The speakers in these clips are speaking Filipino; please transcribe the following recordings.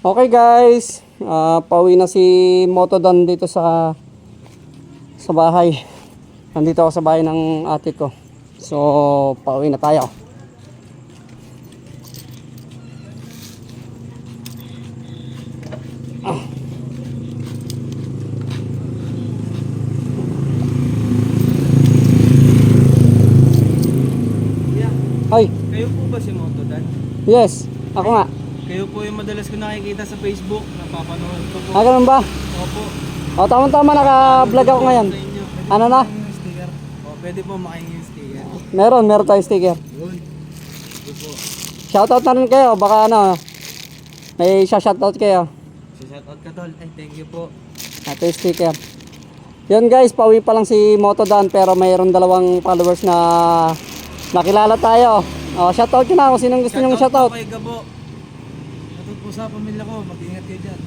Okay guys, Ah, pauwi na si Motodan dito sa sa bahay. Nandito ako sa bahay ng ate ko. So, pauwi na tayo. Ah. Yeah. Ay, Kayo po ba si Motodan? yes, ako nga. Kayo po yung madalas ko nakikita sa Facebook. Napapanood ko po. Ah, ganun ba? Opo. O, tama-tama, naka-vlog ako ngayon. Sa inyo. Pwede Ano po na? yung sticker. O, pwede po makingin yung sticker. Meron, meron tayong sticker. Yun. Ito po. Shoutout na rin kayo, baka ano, may shoutout kayo. Shoutout ka tol. Ay, thank you po. Ito yung sticker. Yun guys, pauwi pa lang si Motodan pero mayroon dalawang followers na nakilala tayo. O, shoutout yun na kung sinong gusto nyong shoutout. po kay Gabo. Po sa pamilya ko. Mag-ingat kayo dyan.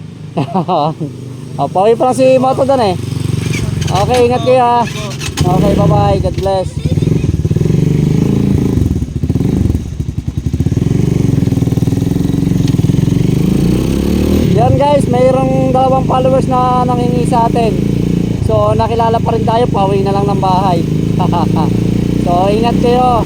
o, pauwi pa lang si Motodan eh. Okay, ingat kayo ha. Okay, bye-bye. God bless. Yan guys, mayroong dalawang followers na nangingi sa atin. So nakilala pa rin tayo, pauwi na lang ng bahay. so ingat kayo.